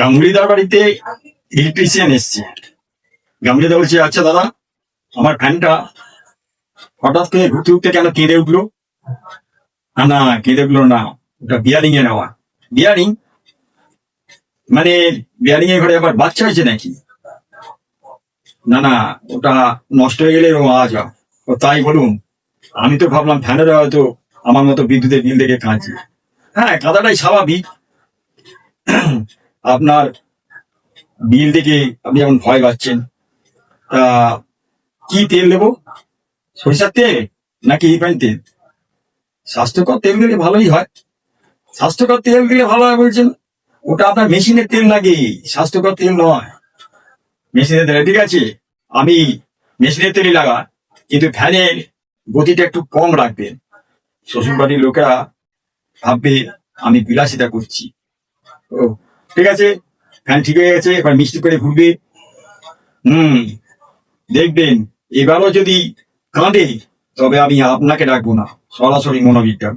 গাঙ্গুলিদার বাড়িতে ইলেকট্রিশিয়ান এসছে। গাঙ্গুলিদা বলছে আচ্ছা দাদা, আমার ফ্যানটা হঠাৎ করে ঘুরতে উঠতে কেন কেঁদে উঠল? না কেঁদে উঠল না, ওটা বিয়ারিং এ নেওয়া বিয়ারিং মানে বিয়ারিং এর ঘরে আবার বাচ্চা হয়েছে নাকি? না না, ওটা নষ্ট হয়ে গেলে ও আজ ও তাই বলুন, আমি তো ভাবলাম ফ্যানের হয়তো আমার মতো বিদ্যুতের বিল দেখে কাঁদছি। হ্যাঁ কাদাটাই স্বাভাবিক। আপনার বিল দেখে আপনি যেমন ভয় পাচ্ছেন। তা কি তেল দেবো? সরিষার তেল নাকি রিফাইন তেল? স্বাস্থ্যকর তেল দিলে ভালোই হয়। স্বাস্থ্যকর তেল দিলে ভালো হয় বলছেন, ওটা আপনার মেশিনের তেল লাগে স্বাস্থ্যকর তেল নয়। মেশিনের তেল, ঠিক আছে, আমি মেশিনের তেলই লাগা কিন্তু ফ্যানের গতিটা একটু কম রাখবেন। শ্বশুরবাড়ির লোকেরা ভাববে, আমি বিলাসিতা করছি। ও ঠিক আছে? ফ্যান ঠিক হয়ে গেছে, এবার মিষ্টি করে ঘুরবে। হুম, দেখবেন, এবারও যদি কাঁদে, তবে আমি আপনাকে ডাকবো না। সরাসরি মনোবিজ্ঞান।